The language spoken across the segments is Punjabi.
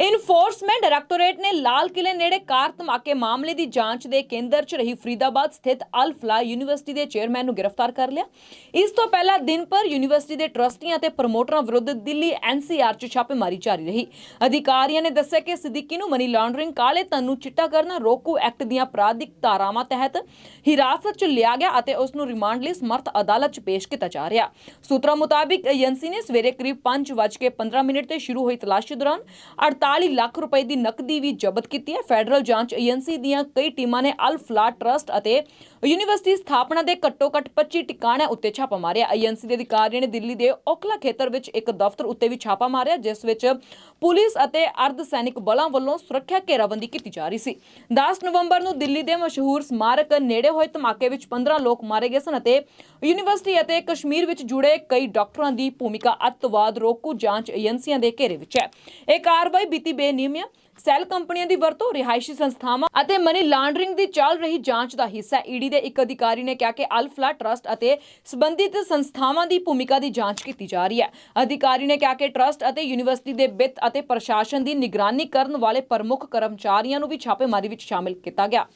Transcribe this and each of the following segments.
ਇਨਫੋਰਸਮੈਂਟ ਡਾਇਰੈਕਟੋਰੇਟ ਨੇ ਲਾਲ ਕਿਲੇ ਨੇੜੇ ਕਾਰ ਧਮਾਕੇ ਮਾਮਲੇ ਦੀ ਜਾਂਚ ਦੇ ਕੇਂਦਰ 'ਚ ਰਹੀ ਫਰੀਦਾਬਾਦ ਸਥਿਤ ਅਲ ਯੂਨੀਵਰਸਿਟੀ ਦੇ ਚੇਅਰਮੈਨ ਨੂੰ ਗ੍ਰਿਫਤਾਰ ਕਰ ਲਿਆ। ਇਸ ਤੋਂ ਪਹਿਲਾਂ ਦਿਨ ਪਰ ਯੂਨੀਵਰਸਿਟੀ ਦੇ ਟਰਸਟੀਆਂ ਤੇ ਪ੍ਰਮੋਟਰਾਂ ਵਿਰੁੱਧ ਦਿੱਲੀ ਐਨਸੀਆਰ 'ਚ ਛਾਪੇਮਾਰੀ ਜਾਰੀ ਰਹੀ। ਅਧਿਕਾਰੀਆਂ ਨੇ ਦੱਸਿਆ ਕਿ ਸਿੱਦੀਕੀ ਨੂੰ ਮਨੀ ਲਾਂਡਰਿੰਗ, ਕਾਲੇ ਧਨ ਨੂੰ ਚਿੱਟਾ ਕਰਨਾ, ਰੋਕੂ ਐਕਟ ਦੀਆਂ ਅਪਰਾਧਿਕ ਧਾਰਾਵਾਂ ਤਹਿਤ ਹਿਰਾਸਤ 'ਚ ਲਿਆ ਗਿਆ ਅਤੇ ਉਸ ਨੂੰ ਰਿਮਾਂਡ ਲਈ ਸਮਰਥ ਅਦਾਲਤ 'ਚ ਪੇਸ਼ ਕੀਤਾ ਜਾ ਰਿਹਾ। ਸੂਤਰਾਂ ਮੁਤਾਬਿਕ ਏਜੰਸੀ ਨੇ ਸਵੇਰੇ ਕਰੀਬ 5:15 ਮਿੰਟ ਤੇ ਸ਼ੁਰੂ ਹੋਈ ਤਲਾਸ਼ੀ ਦੌਰਾਨ 48 ਲੱਖ ਰੁਪਏ ਦੀ ਨਕਦੀ ਵੀ ਜ਼ਬਤ ਕੀਤੀ ਹੈ। ਫੈਡਰਲ ਜਾਂਚ ਏਜੰਸੀ ਦੀਆਂ ਕਈ ਟੀਮਾਂ ਨੇ ਅਲ ਫਲਾ ਟਰਸਟ ਅਤੇ ਯੂਨੀਵਰਸਿਟੀ ਸਥਾਪਨਾ ਦੇ ਘੱਟੋ-ਘੱਟ 25 ਟਿਕਾਣਿਆਂ ਉੱਤੇ ਛਾਪਾ ਮਾਰਿਆ। ਏਜੰਸੀ ਦੇ ਅਧਿਕਾਰੀਆਂ ਨੇ ਦਿੱਲੀ ਦੇ ਓਕਲਾ ਖੇਤਰ ਵਿੱਚ ਇੱਕ ਦਫ਼ਤਰ ਉੱਤੇ ਵੀ ਛਾਪਾ ਮਾਰਿਆ, ਜਿਸ ਵਿੱਚ ਪੁਲਿਸ ਅਤੇ ਅਰਧ ਸੈਨਿਕ ਬਲਾਂ ਵੱਲੋਂ ਸੁਰੱਖਿਆ ਘੇਰਾਬੰਦੀ ਕੀਤੀ ਜਾ ਰਹੀ ਸੀ। 10 ਨਵੰਬਰ ਨੂੰ ਦਿੱਲੀ ਦੇ ਮਸ਼ਹੂਰ ਸਮਾਰਕ ਨੇੜੇ ਹੋਏ ਧਮਾਕੇ ਵਿੱਚ 15 ਲੋਕ ਮਾਰੇ ਗਏ ਸਨ ਅਤੇ ਯੂਨੀਵਰਸਿਟੀ ਅਤੇ ਕਸ਼ਮੀਰ ਵਿੱਚ ਜੁੜੇ ਕਈ ਡਾਕਟਰਾਂ ਦੀ ਭੂਮਿਕਾ ਅੱਤਵਾਦ ਰੋਕੂ ਜਾਂਚ ਏਜੰਸੀਆਂ ਦੇ ਘੇਰੇ ਵਿੱਚ ਹੈ। ਇਹ ਕਾਰਵਾਈ ਬੀਤੀ ਬੇਨਿਯਮੀਆਂ ਸੈੱਲ ਕੰਪਨੀਆਂ ਦੀ ਵਰਤੋਂ ਰਿਹਾਇਸ਼ੀ ਸੰਸਥਾਵਾਂ ਅਤੇ ਮਨੀ ਲਾਂਡਰਿੰਗ ਦੀ ਚੱਲ ਰਹੀ ਜਾਂਚ ਦਾ ਹਿੱਸਾ ਹੈ। ਈਡੀ ਦੇ ਇੱਕ ਅਧਿਕਾਰੀ ਨੇ ਕਿਹਾ ਕਿ ਅਲਫਲਾ ਟਰਸਟ ਅਤੇ ਸੰਬੰਧਿਤ ਸੰਸਥਾਵਾਂ ਦੀ ਭੂਮਿਕਾ ਦੀ ਜਾਂਚ ਕੀਤੀ ਜਾ ਰਹੀ ਹੈ। ਅਧਿਕਾਰੀ ਨੇ ਕਿਹਾ ਕਿ ਟਰਸਟ ਅਤੇ ਯੂਨੀਵਰਸਿਟੀ ਦੇ ਵਿੱਤ ਅਤੇ ਪ੍ਰਸ਼ਾਸਨ ਦੀ ਨਿਗਰਾਨੀ ਕਰਨ ਵਾਲੇ ਪ੍ਰਮੁੱਖ ਕਰਮਚਾਰੀਆਂ ਨੂੰ ਵੀ ਛਾਪੇਮਾਰੀ ਵਿੱਚ ਸ਼ਾਮਿਲ ਕੀਤਾ ਗਿਆ।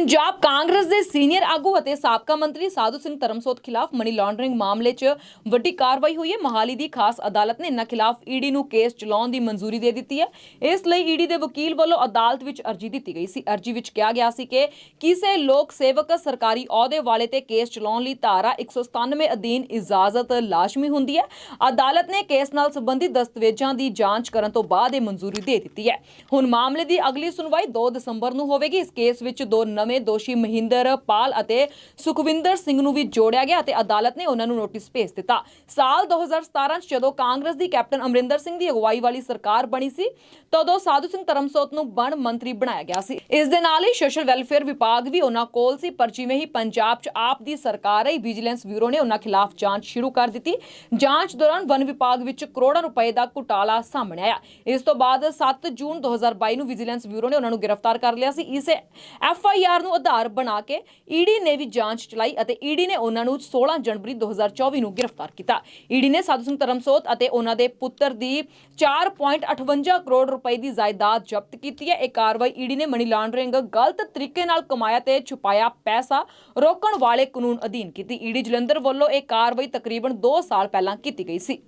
ਪੰਜਾਬ ਕਾਂਗਰਸ ਦੇ ਸੀਨੀਅਰ ਆਗੂ ਅਤੇ ਸਾਬਕਾ ਮੰਤਰੀ ਸਾਧੂ ਸਿੰਘ ਧਰਮਸੋਤ ਖਿਲਾਫ ਮਨੀ ਲਾਂਡਰਿੰਗ ਮਾਮਲੇ 'ਚ ਵੱਡੀ ਕਾਰਵਾਈ ਹੋਈ ਹੈ। ਮਹਾਲੀ ਦੀ ਖਾਸ ਅਦਾਲਤ ਨੇ ਇਹਨਾਂ ਖਿਲਾਫ ਈਡੀ ਨੂੰ ਕੇਸ ਚਲਾਉਣ ਦੀ ਮਨਜ਼ੂਰੀ ਦੇ ਦਿੱਤੀ ਹੈ। ਇਸ ਲਈ ਈਡੀ ਦੇ ਵਕੀਲ ਵੱਲੋਂ ਅਦਾਲਤ ਵਿੱਚ ਅਰਜੀ ਦਿੱਤੀ ਗਈ ਸੀ। ਅਰਜੀ ਵਿੱਚ ਕਿਹਾ ਗਿਆ ਸੀ ਕਿ ਕਿਸੇ ਲੋਕ ਸੇਵਕ ਸਰਕਾਰੀ ਅਹੁਦੇ ਵਾਲੇ ਤੇ ਕੇਸ ਚਲਾਉਣ ਲਈ ਧਾਰਾ 197 ਅਧੀਨ ਇਜਾਜ਼ਤ ਲਾਜ਼ਮੀ ਹੁੰਦੀ ਹੈ। ਅਦਾਲਤ ਨੇ ਕੇਸ ਨਾਲ ਸੰਬੰਧਿਤ ਦਸਤਾਵੇਜ਼ਾਂ ਦੀ ਜਾਂਚ ਕਰਨ ਤੋਂ ਬਾਅਦ ਇਹ ਮਨਜ਼ੂਰੀ ਦੇ ਦਿੱਤੀ ਹੈ। ਹੁਣ ਮਾਮਲੇ ਦੀ ਅਗਲੀ ਸੁਣਵਾਈ 2 ਦਸੰਬਰ ਨੂੰ ਹੋਵੇਗੀ। ਇਸ ਕੇਸ ਵਿੱਚ ਦੋ ਨਵੇਂ ਦੋਸ਼ੀ ਮਹਿੰਦਰ ਪਾਲ ਅਤੇ ਸੁਖਵਿੰਦਰ ਸਿੰਘ ਨੂੰ ਵੀ ਜੋੜਿਆ ਗਿਆ ਅਤੇ ਅਦਾਲਤ ਨੇ ਉਹਨਾਂ ਨੂੰ ਨੋਟਿਸ ਭੇਜ ਦਿੱਤਾ। ਸਾਲ 2017 ਚ ਜਦੋਂ ਕਾਂਗਰਸ ਦੀ ਕੈਪਟਨ ਅਮਰਿੰਦਰ ਸਿੰਘ ਦੀ ਅਗਵਾਈ ਵਾਲੀ ਸਰਕਾਰ ਬਣੀ ਸੀ, ਤਦੋਂ ਸਾਧੂ ਸਿੰਘ ਧਰਮਸੋਤ ਨੂੰ ਬਣ ਮੰਤਰੀ ਬਣਾਇਆ ਗਿਆ ਸੀ। ਇਸ ਦੇ ਨਾਲ ਹੀ ਸੋਸ਼ਲ ਵੈਲਫੇਅਰ ਵਿਭਾਗ ਵੀ ਉਹਨਾਂ ਕੋਲ ਸੀ, ਪਰ ਜਿਵੇਂ ਹੀ ਪੰਜਾਬ 'ਚ ਆਪ ਦੀ ਸਰਕਾਰ ਆਈ, ਵਿਜੀਲੈਂਸ ਬਿਊਰੋ ਨੇ ਉਹਨਾਂ ਖਿਲਾਫ ਜਾਂਚ ਸ਼ੁਰੂ ਕਰ ਦਿੱਤੀ। ਜਾਂਚ ਦੌਰਾਨ ਵਨ ਵਿਭਾਗ ਵਿੱਚ ਕਰੋੜਾਂ ਰੁਪਏ ਦਾ ਘੁਟਾਲਾ ਸਾਹਮਣੇ ਆਇਆ। ਇਸ ਤੋਂ ਬਾਅਦ 7 ਜੂਨ 2022 ਨੂੰ ਵਿਜੀਲੈਂਸ ਬਿਊਰੋ ਨੇ ਉਹਨਾਂ ਨੂੰ ਗ੍ਰਿਫਤਾਰ ਕਰ ਲਿਆ ਸੀ। ਇਸ ਐਫ ਆਈ ਆਰ ਨੂੰ ਆਧਾਰ ਬਣਾ ਕੇ ਈਡੀ ਨੇ ਵੀ ਜਾਂਚ ਚਲਾਈ ਅਤੇ ਈਡੀ ਨੇ ਉਹਨਾਂ ਨੂੰ 16 ਜਨਵਰੀ 2024 ਨੂੰ ਗ੍ਰਿਫਤਾਰ ਕੀਤਾ। ਈਡੀ ਨੇ ਸਾਧੂ ਸਿੰਘ ਧਰਮਸੋਤ ਅਤੇ ਉਹਨਾਂ ਦੇ ਪੁੱਤਰ ਦੀ 4.58 ਕਰੋੜ ਰੁਪਏ ਦੀ ਜਾਇਦਾਦ ਜ਼ਬਤ ਕੀਤੀ ਹੈ। ਇਹ ਕਾਰਵਾਈ ਈਡੀ ਨੇ ਮਨੀ ਲਾਂਡਰਿੰਗ ਗਲਤ ਤਰੀਕੇ ਨਾਲ ਕਮਾਇਆ ਤੇ ਛੁਪਾਇਆ ਪੈਸਾ ਰੋਕਣ ਵਾਲੇ ਕਾਨੂੰਨ ਅਧੀਨ ਕੀਤੀ। ਈਡੀ ਜਲੰਧਰ ਵੱਲੋਂ ਇਹ ਕਾਰਵਾਈ ਤਕਰੀਬਨ 2 ਸਾਲ ਪਹਿਲਾਂ ਕੀਤੀ ਗਈ ਸੀ।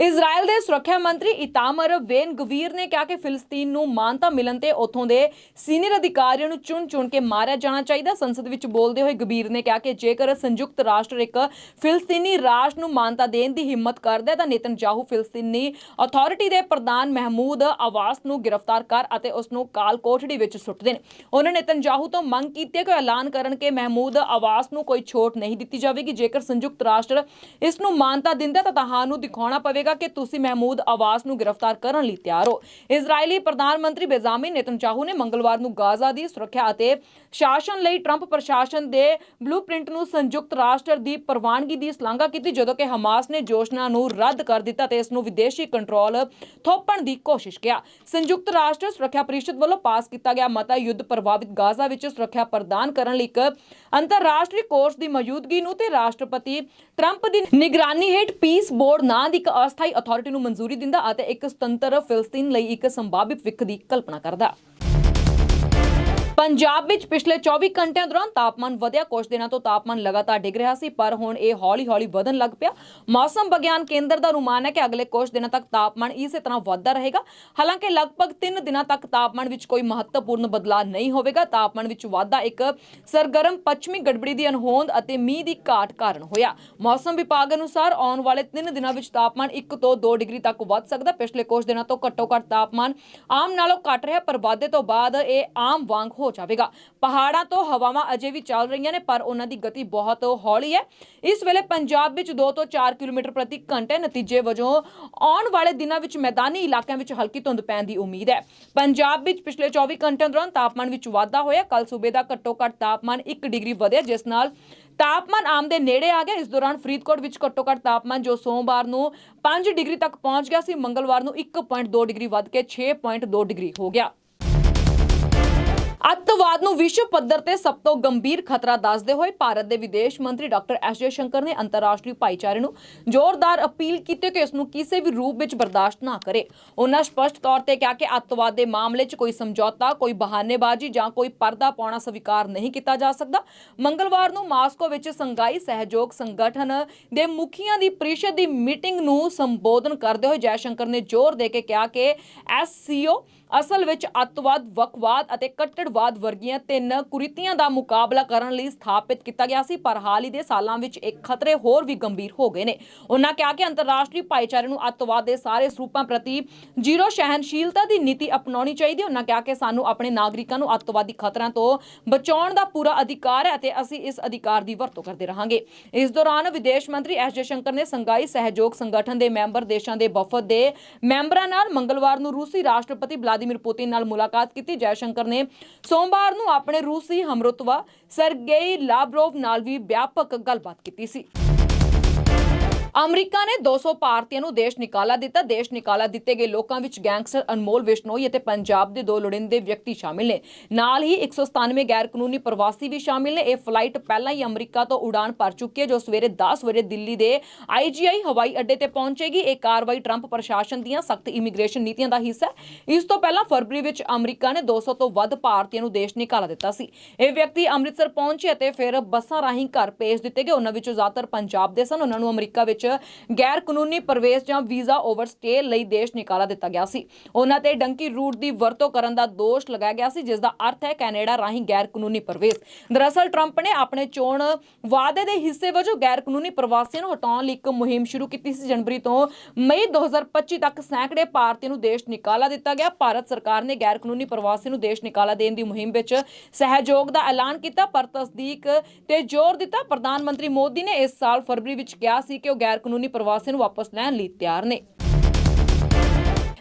ਇਜ਼ਰਾਈਲ ਦੇ ਸੁਰੱਖਿਆ ਮੰਤਰੀ ਇਤਾਮਰ ਬੇਨ ਗਵੀਰ ਨੇ ਕਿਹਾ ਕਿ ਫਿਲਸਤੀਨ ਨੂੰ ਮਾਨਤਾ ਮਿਲਣ ਤੇ ਉੱਥੋਂ ਦੇ ਸੀਨੀਅਰ ਅਧਿਕਾਰੀਆਂ ਨੂੰ ਚੁਣ-ਚੁਣ ਕੇ ਮਾਰਿਆ ਜਾਣਾ ਚਾਹੀਦਾ। ਸੰਸਦ ਵਿੱਚ ਬੋਲਦੇ ਹੋਏ ਗਵੀਰ ਨੇ ਕਿਹਾ ਕਿ ਜੇਕਰ ਸੰਯੁਕਤ ਰਾਸ਼ਟਰ ਇੱਕ ਫਿਲਸਤੀਨੀ ਰਾਸ਼ਟਰ ਨੂੰ ਮਾਨਤਾ ਦੇਣ ਦੀ ਹਿੰਮਤ ਕਰਦਾ ਹੈ, ਤਾਂ ਨੇਤਨਯਾਹੂ ਫਿਲਸਤੀਨੀ ਅਥਾਰਟੀ ਦੇ ਪ੍ਰਧਾਨ ਮਹਿਮੂਦ ਆਵਾਸ ਨੂੰ ਗ੍ਰਿਫਤਾਰ ਕਰ ਅਤੇ ਉਸ ਨੂੰ ਕਾਲ ਕੋਠੜੀ ਵਿੱਚ ਸੁੱਟ ਦੇਣ ਉਹਨਾਂ ਨੇ ਨੇਤਨਯਾਹੂ ਤੋਂ ਮੰਗ ਕੀਤੀ ਹੈ ਕਿ ਐਲਾਨ ਕਰਨ ਕਿ ਮਹਿਮੂਦ ਆਵਾਸ ਨੂੰ ਕੋਈ ਛੋਟ ਨਹੀਂ ਦਿੱਤੀ ਜਾਵੇਗੀ। ਜੇਕਰ ਸੰਯੁਕਤ ਰਾਸ਼ਟਰ ਇਸ ਨੂੰ ਮਾਨਤਾ ਦਿੰਦਾ ਤਾਂ ਤੁਹਾਨੂੰ ਦਿਖਾਉਣਾ ਪਵੇਗਾ ਕਿ ਤੁਸੀਂ ਮਹਿਮੂਦ ਆਵਾਸ ਨੂੰ ਗ੍ਰਿਫਤਾਰ ਕਰਨ ਲਈ ਤਿਆਰ ਹੋ। ਇਜ਼ਰਾਈਲੀ ਪ੍ਰਧਾਨ ਮੰਤਰੀ ਬੇਜ਼ਾਮਿਨ ਨੇਤਨਯਾਹੂ ਨੇ ਮੰਗਲਵਾਰ ਨੂੰ ਗਾਜ਼ਾ ਦੀ ਸੁਰੱਖਿਆ ਅਤੇ ਸ਼ਾਸਨ ਲਈ ਟਰੰਪ ਪ੍ਰਸ਼ਾਸਨ ਦੇ ਬਲੂਪ੍ਰਿੰਟ ਨੂੰ ਸੰਯੁਕਤ ਰਾਸ਼ਟਰ ਦੀ ਪ੍ਰਵਾਨਗੀ ਦੀ ਸ਼ਲਾਘਾ ਕੀਤੀ, ਜਦੋਂ ਕਿ ਹਮਾਸ ਨੇ ਯੋਜਨਾ ਨੂੰ ਰੱਦ ਕਰ ਦਿੱਤਾ ਤੇ ਇਸ ਨੂੰ ਵਿਦੇਸ਼ੀ ਕੰਟਰੋਲ ਥੋਪਣ ਦੀ ਕੋਸ਼ਿਸ਼ ਕੀਤਾ ਸੰਯੁਕਤ ਰਾਸ਼ਟਰ ਸੁਰੱਖਿਆ ਪਰਿਸ਼ਦ ਵੱਲੋਂ ਪਾਸ ਕੀਤਾ ਗਿਆ ਮਤਾ ਯੁੱਧ ਪ੍ਰਭਾਵਿਤ ਗਾਜ਼ਾ ਵਿੱਚ ਸੁਰੱਖਿਆ ਪ੍ਰਦਾਨ ਕਰਨ ਲਈ ਇੱਕ ਅੰਤਰਰਾਸ਼ਟਰੀ ਕੋਰਸ ਦੀ ਮੌਜੂਦਗੀ ਨੂੰ ਤੇ ਰਾਸ਼ਟਰਪਤੀ ਟਰੰਪ ਦੀ ਨਿਗਰਾਨੀ ਹੇਠ ਪੀਸ ਬੋਰਡ ਨਾਂ ਦੀ ਇੱਕ ਅਸਥਾਈ ਅਥਾਰਟੀ ਨੂੰ ਮਨਜ਼ੂਰੀ ਦਿੰਦਾ ਅਤੇ ਇੱਕ ਸੁਤੰਤਰ ਫਿਲਸਤੀਨ ਲਈ ਇੱਕ ਸੰਭਾਵਿਤ ਵਿੱਖ ਦੀ ਕਲਪਨਾ ਕਰਦਾ। ਪੰਜਾਬ ਵਿੱਚ ਪਿਛਲੇ 24 ਘੰਟਿਆਂ ਦੌਰਾਨ ਤਾਪਮਾਨ ਵਧਿਆ। ਕੁਝ ਦਿਨਾਂ ਤੋਂ ਤਾਪਮਾਨ ਲਗਾਤਾਰ ਡਿੱਗ ਰਿਹਾ ਸੀ, ਪਰ ਹੁਣ ਇਹ ਹੌਲੀ-ਹੌਲੀ ਵਧਣ ਲੱਗ ਪਿਆ। ਮੌਸਮ ਵਿਗਿਆਨ ਕੇਂਦਰ ਦਾ ਅਨੁਮਾਨ ਹੈ ਕਿ ਅਗਲੇ ਕੁਝ ਦਿਨਾਂ ਤੱਕ ਤਾਪਮਾਨ ਇਸੇ ਤਰ੍ਹਾਂ ਵਧਦਾ ਰਹੇਗਾ। ਹਾਲਾਂਕਿ ਲਗਭਗ 3 ਦਿਨਾਂ ਤੱਕ ਤਾਪਮਾਨ ਵਿੱਚ ਕੋਈ ਮਹੱਤਵਪੂਰਨ ਬਦਲਾਅ ਨਹੀਂ ਹੋਵੇਗਾ। ਤਾਪਮਾਨ ਵਿੱਚ ਵਾਧਾ ਇੱਕ ਸਰਗਰਮ ਪੱਛਮੀ ਗੜਬੜੀ ਦੀ ਅਣਹੋਂਦ ਅਤੇ ਮੀਂਹ ਦੀ ਘਾਟ ਕਾਰਨ ਹੋਇਆ। ਮੌਸਮ ਵਿਭਾਗ ਅਨੁਸਾਰ ਆਉਣ ਵਾਲੇ 3 ਦਿਨਾਂ ਵਿੱਚ ਤਾਪਮਾਨ 1 ਤੋਂ 2 ਡਿਗਰੀ ਤੱਕ ਵੱਧ ਸਕਦਾ। ਪਿਛਲੇ ਕੁਝ ਦਿਨਾਂ ਤੋਂ ਘੱਟੋ-ਘੱਟ ਤਾਪਮਾਨ ਆਮ ਨਾਲੋਂ ਘੱਟ ਰਿਹਾ, ਪਰ ਵਾਧੇ ਤੋਂ ਬਾਅਦ ਇਹ ਆਮ ਵਾਂਗ ਹੋ ਜਾਵੇਗਾ। ਪਹਾੜਾਂ ਤੋਂ ਹਵਾਵਾਂ ਅਜੇ ਵੀ ਚੱਲ ਰਹੀਆਂ ਨੇ, ਪਰ ਉਹਨਾਂ ਦੀ ਗਤੀ ਬਹੁਤ ਹੌਲੀ ਹੈ। ਇਸ ਵੇਲੇ ਪੰਜਾਬ ਵਿੱਚ 2 ਤੋਂ 4 ਕਿਲੋਮੀਟਰ ਪ੍ਰਤੀ ਘੰਟੇ ਨਤੀਜੇ ਵਜੋਂ ਆਉਣ ਵਾਲੇ ਦਿਨਾਂ ਵਿੱਚ ਮੈਦਾਨੀ ਇਲਾਕਿਆਂ ਵਿੱਚ ਹਲਕੀ ਧੁੰਦ ਪੈਣ ਦੀ ਉਮੀਦ ਹੈ। ਪੰਜਾਬ ਵਿੱਚ ਪਿਛਲੇ 24 ਘੰਟਿਆਂ ਦੌਰਾਨ ਤਾਪਮਾਨ ਵਿੱਚ ਵਾਧਾ ਹੋਇਆ। ਕੱਲ ਸੂਬੇ ਦਾ ਘੱਟੋ ਘੱਟ ਤਾਪਮਾਨ 1 ਡਿਗਰੀ ਵਧਿਆ, ਜਿਸ ਨਾਲ ਤਾਪਮਾਨ ਆਮ ਦੇ ਨੇੜੇ ਆ ਗਿਆ। ਇਸ ਦੌਰਾਨ ਫਰੀਦਕੋਟ ਵਿੱਚ ਘੱਟੋ ਘੱਟ ਤਾਪਮਾਨ ਜੋ ਸੋਮਵਾਰ ਨੂੰ 5 ਡਿਗਰੀ ਤੱਕ ਪਹੁੰਚ ਗਿਆ ਸੀ, ਮੰਗਲਵਾਰ ਨੂੰ 1.2 ਡਿਗਰੀ ਵੱਧ ਕੇ 6.2 ਡਿਗਰੀ ਹੋ ਗਿਆ। ਅੱਤਵਾਦ ਨੂੰ ਵਿਸ਼ਵ ਪੱਧਰ ਤੇ ਸਭ ਤੋਂ ਗੰਭੀਰ ਖਤਰਾ ਦੱਸਦੇ ਹੋਏ ਭਾਰਤ ਦੇ ਵਿਦੇਸ਼ ਮੰਤਰੀ ਡਾਕਟਰ ਐਸ ਜੈ ਸ਼ੰਕਰ ਨੇ ਅੰਤਰਰਾਸ਼ਟਰੀ ਭਾਈਚਾਰੇ ਨੂੰ ਜ਼ੋਰਦਾਰ ਅਪੀਲ ਕੀਤੀ ਕਿ ਇਸ ਨੂੰ ਕਿਸੇ ਵੀ ਰੂਪ ਵਿੱਚ ਬਰਦਾਸ਼ਤ ਨਾ ਕਰੇ। ਉਹਨਾਂ ਸਪਸ਼ਟ ਤੌਰ ਤੇ ਕਿਹਾ ਕਿ ਅੱਤਵਾਦ ਦੇ ਮਾਮਲੇ 'ਚ ਕੋਈ ਸਮਝੌਤਾ, ਕੋਈ ਬਹਾਨੇਬਾਜ਼ੀ ਜਾਂ ਕੋਈ ਪਰਦਾ ਪਾਉਣਾ ਸਵੀਕਾਰ ਨਹੀਂ ਕੀਤਾ ਜਾ ਸਕਦਾ। ਮੰਗਲਵਾਰ ਨੂੰ ਮਾਸਕੋ ਵਿੱਚ ਸੰਘਾਈ ਸਹਿਯੋਗ ਸੰਗਠਨ ਦੇ ਮੁਖੀਆਂ ਦੀ ਪ੍ਰੀਸ਼ਦ ਦੀ ਮੀਟਿੰਗ ਨੂੰ ਸੰਬੋਧਨ ਕਰਦੇ ਹੋਏ ਜੈ ਸ਼ੰਕਰ ਨੇ ਜ਼ੋਰ ਦੇ ਕੇ ਕਿਹਾ ਕਿ ਐਸਸੀਓ ਅਸਲ ਵਿੱਚ ਅੱਤਵਾਦ ਵਕਵਾਦ ਅਤੇ ਕੱਟੜਵਾਦ ਵਰਗੀਆਂ ਤਿੰਨ ਕੁਰੀਤੀਆਂ ਦਾ ਮੁਕਾਬਲਾ ਕਰਨ ਲਈ ਸਥਾਪਿਤ ਕੀਤਾ ਗਿਆ ਸੀ, ਪਰ ਹਾਲ ਹੀ ਦੇ ਸਾਲਾਂ ਵਿੱਚ ਇਹ ਖਤਰੇ ਹੋਰ ਵੀ ਗੰਭੀਰ ਹੋ ਗਏ ਨੇ। ਉਹਨਾਂ ਕਿਹਾ ਕਿ ਅੰਤਰਰਾਸ਼ਟਰੀ ਭਾਈਚਾਰੇ ਨੂੰ ਅੱਤਵਾਦ ਦੇ ਸਾਰੇ ਸਰੂਪਾਂ ਪ੍ਰਤੀ ਜ਼ੀਰੋ ਸਹਿਨਸ਼ੀਲਤਾ ਦੀ ਨੀਤੀ ਅਪਣਾਉਣੀ ਚਾਹੀਦੀ ਹੈ। ਉਹਨਾਂ ਕਿਹਾ ਕਿ ਸਾਨੂੰ ਆਪਣੇ ਨਾਗਰਿਕਾਂ ਨੂੰ ਅੱਤਵਾਦੀ ਖਤਰਿਆਂ ਤੋਂ ਬਚਾਉਣ ਦਾ ਪੂਰਾ ਅਧਿਕਾਰ ਹੈ ਅਤੇ ਅਸੀਂ ਇਸ ਅਧਿਕਾਰ ਦੀ ਵਰਤੋਂ ਕਰਦੇ ਰਹਾਂਗੇ। ਇਸ ਦੌਰਾਨ ਵਿਦੇਸ਼ ਮੰਤਰੀ ਐਸ ਜੈਸ਼ੰਕਰ ਨੇ ਸੰਘਾਈ ਸਹਿਯੋਗ ਸੰਗਠਨ ਦੇ ਮੈਂਬਰ, ਦੇਸ਼ਾਂ ਦੇ ਵਫਦ ਦੇ ਮੈਂਬਰਾਂ ਨਾਲ ਮੰਗਲਵਾਰ ਨੂੰ ਰੂਸੀ ਰਾਸ਼ਟਰਪਤੀ ਵਲਾਦੀਮੀਰ ਪੁਤਿਨ ਨਾਲ ਮੁਲਾਕਾਤ ਕੀਤੀ। ਜੈਸ਼ੰਕਰ ਨੇ ਸੋਮਵਾਰ ਨੂੰ ਆਪਣੇ ਰੂਸੀ ਹਮਰੁਤਵਾ, ਸਰਗੇਈ ਲਾਵਰੋਵ ਨਾਲ ਵੀ ਵਿਆਪਕ ਗੱਲਬਾਤ ਕੀਤੀ ਸੀ। ਅਮਰੀਕਾ ਨੇ 200 ਭਾਰਤੀਆਂ ਨੂੰ ਦੇਸ਼ ਨਿਕਾਲਾ ਦਿੱਤਾ। ਦੇਸ਼ ਨਿਕਾਲਾ ਦਿੱਤੇ ਗਏ ਲੋਕਾਂ ਵਿੱਚ ਗੈਂਗਸਟਰ ਅਨਮੋਲ ਵਿਸ਼ਨੋਈ ਅਤੇ ਪੰਜਾਬ ਦੇ ਦੋ ਲੋੜਿੰਦੇ ਵਿਅਕਤੀ ਸ਼ਾਮਿਲ ਨੇ। ਨਾਲ ਹੀ 197 ਗੈਰ ਕਾਨੂੰਨੀ ਪ੍ਰਵਾਸੀ ਵੀ ਸ਼ਾਮਿਲ ਨੇ। ਇਹ ਫਲਾਈਟ ਪਹਿਲਾਂ ਹੀ ਅਮਰੀਕਾ ਤੋਂ ਉਡਾਨ ਭਰ ਚੁੱਕੀ ਹੈ, ਜੋ ਸਵੇਰੇ 10 ਵਜੇ ਦਿੱਲੀ ਦੇ ਆਈਜੀਆਈ ਹਵਾਈ ਅੱਡੇ ਤੇ ਪਹੁੰਚੇਗੀ। ਇਹ ਕਾਰਵਾਈ ਟਰੰਪ ਪ੍ਰਸ਼ਾਸਨ ਦੀਆਂ ਸਖਤ ਇਮੀਗ੍ਰੇਸ਼ਨ ਨੀਤੀਆਂ ਦਾ ਹਿੱਸਾ ਹੈ। ਇਸ ਤੋਂ ਪਹਿਲਾਂ ਫਰਵਰੀ ਵਿੱਚ ਅਮਰੀਕਾ ਨੇ 200 ਤੋਂ ਵੱਧ ਭਾਰਤੀਆਂ ਨੂੰ ਦੇਸ਼ ਨਿਕਾਲਾ ਦਿੱਤਾ ਸੀ। ਇਹ ਵਿਅਕਤੀ ਅੰਮ੍ਰਿਤਸਰ ਪਹੁੰਚੇ ਅਤੇ ਫਿਰ ਬੱਸਾਂ ਰਾਹੀਂ ਘਰ ਭੇਜ ਦਿੱਤੇ ਗਏ। ਉਹਨਾਂ ਵਿੱਚੋਂ ਜ਼ਿਆਦਾਤਰ ਪੰਜਾਬ ਦੇ ਸਨ। ਉਹਨਾਂ ਨੂੰ ਅਮਰੀਕਾ ਵਿੱਚ ਗੈਰ ਕਾਨੂੰਨੀ ਪ੍ਰਵੇਸ਼ ਜਾਂ ਵੀਜ਼ਾ ਓਵਰਸਟੇ ਲਈ ਦੇਸ਼ ਨਿਕਾਲਾ ਦਿੱਤਾ ਗਿਆ ਸੀ। ਉਹਨਾਂ ਤੇ ਡੰਕੀ ਰੂਟ ਦੀ ਵਰਤੋਂ ਕਰਨ ਦਾ ਦੋਸ਼ ਲਗਾਇਆ ਗਿਆ ਸੀ, ਜਿਸ ਦਾ ਅਰਥ ਹੈ ਕੈਨੇਡਾ ਰਾਹੀਂ ਗੈਰ ਕਾਨੂੰਨੀ ਪ੍ਰਵੇਸ਼। ਦਰਅਸਲ, ਟਰੰਪ ਨੇ ਆਪਣੇ ਚੋਣ ਵਾਅਦੇ ਦੇ ਹਿੱਸੇ ਵਜੋਂ ਗੈਰ ਕਾਨੂੰਨੀ ਪ੍ਰਵਾਸੀਆਂ ਨੂੰ ਹਟਾਉਣ ਲਈ ਇੱਕ ਮੁਹਿੰਮ ਸ਼ੁਰੂ ਕੀਤੀ ਸੀ। ਜਨਵਰੀ ਤੋਂ ਮਈ 2025 ਤੱਕ ਸੈਂਕੜੇ ਭਾਰਤੀ ਨੂੰ ਦੇਸ਼ ਨਿਕਾਲਾ ਦਿੱਤਾ ਗਿਆ। ਭਾਰਤ ਸਰਕਾਰ ਨੇ ਗੈਰ ਕਾਨੂੰਨੀ ਪ੍ਰਵਾਸੀ ਨੂੰ ਦੇਸ਼ ਨਿਕਾਲਾ ਦੇਣ ਦੀ ਮੁਹਿੰਮ ਵਿੱਚ ਸਹਿਯੋਗ ਦਾ ਐਲਾਨ ਕੀਤਾ, ਪਰ ਤਸਦੀਕ ਤੇ ਜ਼ੋਰ ਦਿੱਤਾ। ਪ੍ਰਧਾਨ ਮੰਤਰੀ ਮੋਦੀ ਨੇ ਇਸ ਸਾਲ ਫਰਵਰੀ ਵਿੱਚ ਕਿਹਾ ਸੀ ਕਿ ਉਹ ਗੈਰ ਕਾਨੂੰਨੀ ਪ੍ਰਵਾਸੀਆਂ ਨੂੰ ਵਾਪਸ ਲੈਣ ਲਈ ਤਿਆਰ ਨੇ।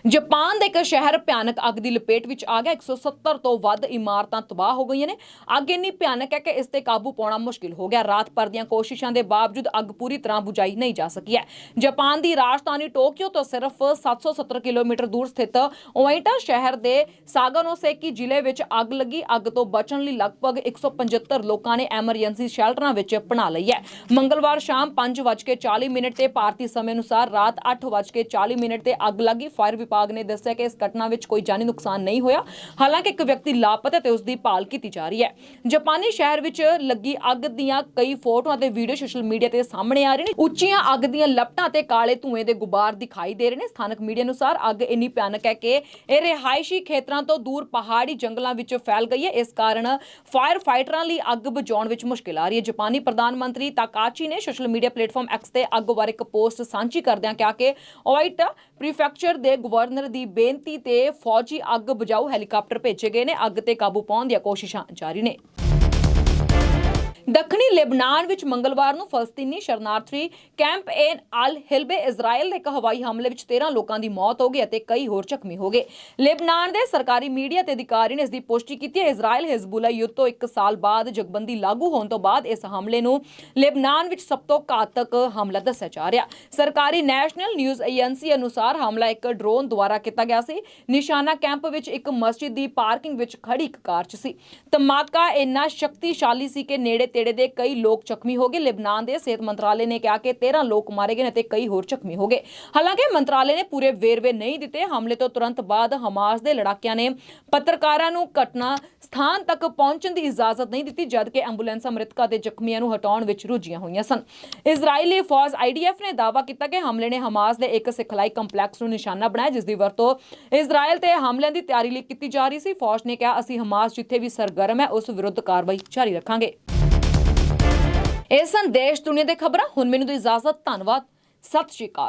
ਜਾਪਾਨ ਦਾ ਇੱਕ ਸ਼ਹਿਰ ਭਿਆਨਕ ਅੱਗ ਦੀ ਲਪੇਟ ਵਿੱਚ ਆ ਗਿਆ। 170 ਤੋਂ ਵੱਧ ਇਮਾਰਤਾਂ ਤਬਾਹ ਹੋ ਗਈਆਂ ਨੇ। ਅੱਗ ਇੰਨੀ ਭਿਆਨਕ ਹੈ ਕਿ ਇਸ ਤੇ ਕਾਬੂ ਪਾਉਣਾ ਮੁਸ਼ਕਿਲ ਹੋ ਗਿਆ। ਰਾਤ ਭਰ ਦੀਆਂ ਕੋਸ਼ਿਸ਼ਾਂ ਦੇ ਬਾਵਜੂਦ ਅੱਗ ਪੂਰੀ ਤਰ੍ਹਾਂ ਬੁਝਾਈ ਨਹੀਂ ਜਾ ਸਕੀ ਹੈ। ਜਾਪਾਨ ਦੀ ਰਾਜਧਾਨੀ ਟੋਕੀਓ ਤੋਂ ਸਿਰਫ 770 ਕਿਲੋਮੀਟਰ ਦੂਰ ਸਥਿਤ ਓਇਟਾ ਸ਼ਹਿਰ ਦੇ ਸਾਗਾਨੋਸੇਕੀ ਜ਼ਿਲ੍ਹੇ ਵਿੱਚ ਅੱਗ ਲੱਗੀ। ਅੱਗ ਤੋਂ ਬਚਣ ਲਈ ਲਗਭਗ 175 ਲੋਕਾਂ ਨੇ ਐਮਰਜੈਂਸੀ ਸ਼ੈਲਟਰਾਂ ਵਿੱਚ ਪਨਾਹ ਲਈ ਹੈ। ਮੰਗਲਵਾਰ ਸ਼ਾਮ 5:40 ਮਿੰਟ ਤੇ ਭਾਰਤੀ ਸਮੇਂ ਅਨੁਸਾਰ ਰਾਤ 8:40 ਮਿੰਟ ਤੇ ਅੱਗ ਲੱਗੀ। ਫਾਇਰ ਵਿਭਾਗ ਨੇ ਦੱਸਿਆ ਕਿ ਇਸ ਘਟਨਾ ਵਿੱਚ ਕੋਈ ਜਾਨੀ ਨੁਕਸਾਨ ਨਹੀਂ ਹੋਇਆ। ਹਾਲਾਂਕਿ ਇੱਕ ਵਿਅਕਤੀ ਲਾਪਤਾ ਤੇ ਉਸ ਦੀ ਭਾਲ ਕੀਤੀ ਜਾ ਰਹੀ ਹੈ। ਜਾਪਾਨੀ ਸ਼ਹਿਰ ਵਿੱਚ ਲੱਗੀ ਅੱਗ ਦੀਆਂ ਕਈ ਫੋਟੋਆਂ ਤੇ ਵੀਡੀਓ ਸੋਸ਼ਲ ਮੀਡੀਆ ਤੇ ਸਾਹਮਣੇ ਆ ਰਹੇ ਨੇ। ਉੱਚੀਆਂ ਅੱਗ ਦੀਆਂ ਲਪਟਾਂ ਤੇ ਕਾਲੇ ਧੂਏ ਦੇ ਗੁਬਾਰ ਦਿਖਾਈ ਦੇ ਰਹੇ ਨੇ। ਸਥਾਨਕ ਮੀਡੀਆ ਅਨੁਸਾਰ ਅੱਗ ਇੰਨੀ ਭਿਆਨਕ ਹੈ ਕਿ ਇਹ ਰਿਹਾਇਸ਼ੀ ਖੇਤਰਾਂ ਤੋਂ ਦੂਰ ਪਹਾੜੀ ਜੰਗਲਾਂ ਵਿੱਚ ਫੈਲ ਗਈ ਹੈ। ਇਸ ਕਾਰਨ ਫਾਇਰ ਫਾਈਟਰਾਂ ਲਈ ਅੱਗ ਬੁਝਾਉਣ ਵਿੱਚ ਮੁਸ਼ਕਿਲ ਆ ਰਹੀ ਹੈ। ਜਾਪਾਨੀ ਪ੍ਰਧਾਨ ਮੰਤਰੀ ਤਾਕਾਚੀ ਨੇ ਸੋਸ਼ਲ ਮੀਡੀਆ ਪਲੇਟਫਾਰਮ ਐਕਸ ਤੇ ਅੱਗ ਬਾਰੇ ਇੱਕ ਪੋਸਟ ਸਾਂਝੀ ਕਰਦਿਆਂ ਕਿਹਾ ਕਿ ਓਇਟਾ ਪ੍ਰੀਫੈਕਚਰ ਦੇ ਗਵਰਨਰ ਦੀ ਬੇਨਤੀ ਤੇ ਫੌਜੀ ਅੱਗ ਬੁਝਾਊ ਹੈਲੀਕਾਪਟਰ ਭੇਜੇ ਗਏ ਨੇ। ਅੱਗ ਤੇ ਕਾਬੂ ਪਾਉਣ ਦੀਆਂ ਕੋਸ਼ਿਸ਼ਾਂ ਜਾਰੀ ਨੇ। ਦੱਖਣੀ ਲੈਬਨਾਨ ਵਿੱਚ ਮੰਗਲਵਾਰ ਨੂੰ ਫਲਸਤੀਨੀ ਸ਼ਰਨਾਰਥੀ ਕੈਂਪ ਏਨ ਅਲ ਹਿਲਬੇ ਇਜ਼ਰਾਈਲ ਦੇ ਇੱਕ ਹਵਾਈ ਹਮਲੇ ਵਿੱਚ 13 ਲੋਕਾਂ ਦੀ ਮੌਤ ਹੋ ਗਈ ਅਤੇ ਕਈ ਹੋਰ ਜ਼ਖਮੀ ਹੋ ਗਏ। ਲੈਬਨਾਨ ਦੇ ਸਰਕਾਰੀ ਮੀਡੀਆ ਤੇ ਅਧਿਕਾਰੀ ਨੇ ਇਸ ਦੀ ਪੁਸ਼ਟੀ ਕੀਤੀ ਹੈ। ਇਜ਼ਰਾਈਲ ਹਿਜ਼ਬੁੱਲਾ ਯੁੱਧ ਤੋਂ 1 ਸਾਲ ਬਾਅਦ ਜਗਬੰਦੀ ਲਾਗੂ ਹੋਣ ਤੋਂ ਬਾਅਦ ਇਸ ਹਮਲੇ ਨੂੰ ਲੈਬਨਾਨ ਵਿੱਚ ਸਭ ਤੋਂ ਘਾਤਕ ਹਮਲਾ ਦੱਸਿਆ ਜਾ ਰਿਹਾ। ਸਰਕਾਰੀ ਨੈਸ਼ਨਲ ਨਿਊਜ਼ ਏਜੰਸੀ ਅਨੁਸਾਰ ਹਮਲਾ ਇੱਕ ਡਰੋਨ ਦੁਆਰਾ ਕੀਤਾ ਗਿਆ ਸੀ। ਨਿਸ਼ਾਨਾ ਕੈਂਪ ਵਿੱਚ ਇੱਕ ਮਸਜਿਦ ਦੀ ਪਾਰਕਿੰਗ ਵਿੱਚ ਖੜੀ ਇੱਕ ਕਾਰ 'ਚ ਸੀ। ਧਮਾਕਾ ਇੰਨਾ ਸ਼ਕਤੀਸ਼ਾਲੀ ਸੀ ਕਿ ਨੇੜੇ ਤੇੜੇ ਦੇ ਕਈ ਲੋਕ ਜ਼ਖਮੀ ਹੋ ਗਏ। ਲਿਬਨਾਨ ਦੇ ਸਿਹਤ ਮੰਤਰਾਲੇ ਨੇ ਕਿਹਾ ਕਿ 13 ਲੋਕ ਮਾਰੇ ਗਏ ਨੇ ਤੇ ਕਈ ਹੋਰ ਜ਼ਖਮੀ ਹੋ ਗਏ। ਹਾਲਾਂਕਿ ਮੰਤਰਾਲੇ ਨੇ ਪੂਰੇ ਵੇਰਵੇ ਨਹੀਂ ਦਿੱਤੇ। ਹਮਲੇ ਤੋਂ ਤੁਰੰਤ ਬਾਅਦ ਹਮਾਸ ਦੇ ਲੜਾਕਿਆਂ ਨੇ ਪੱਤਰਕਾਰਾਂ ਨੂੰ ਘਟਨਾ ਸਥਾਨ ਤੱਕ ਪਹੁੰਚਣ ਦੀ ਇਜਾਜ਼ਤ ਨਹੀਂ ਦਿੱਤੀ, ਜਦਕਿ ਐਂਬੂਲੈਂਸਾਂ ਮ੍ਰਿਤਕਾਂ ਤੇ ਜ਼ਖਮੀਆਂ ਨੂੰ ਹਟਾਉਣ ਵਿੱਚ ਰੁੱਝੀਆਂ ਹੋਈਆਂ ਸਨ। ਇਜ਼ਰਾਈਲੀ ਫੌਜ ਆਈਡੀਐਫ ਨੇ ਦਾਅਵਾ ਕੀਤਾ ਕਿ ਹਮਲੇ ਨੇ ਹਮਾਸ ਦੇ ਇੱਕ ਸਿਖਲਾਈ ਕੰਪਲੈਕਸ ਨੂੰ ਨਿਸ਼ਾਨਾ ਬਣਾਇਆ, ਜਿਸ ਦੀ ਵਰਤੋਂ ਇਜ਼ਰਾਈਲ ਤੇ ਹਮਲਿਆਂ ਦੀ ਤਿਆਰੀ ਲਈ ਕੀਤੀ ਜਾ ਰਹੀ ਸੀ। ਫੌਜ ਨੇ ਕਿਹਾ, ਅਸੀਂ ਹਮਾਸ ਜਿੱਥੇ ਵੀ ਸਰਗਰਮ ਹੈ, ਉਸ ਵਿਰੁੱਧ ਕਾਰਵਾਈ ਜਾਰੀ ਰੱਖਾਂਗੇ। ਇਹ ਸੰਦੇਸ਼ ਦੁਨੀਆ ਦੇ ਖਬਰਾਂ। ਹੁਣ ਮੈਨੂੰ ਦੀ ਇਜਾਜ਼ਤ ਧੰਨਵਾਦ। ਸਤਿ ਸ਼੍ਰੀ ਅਕਾਲ।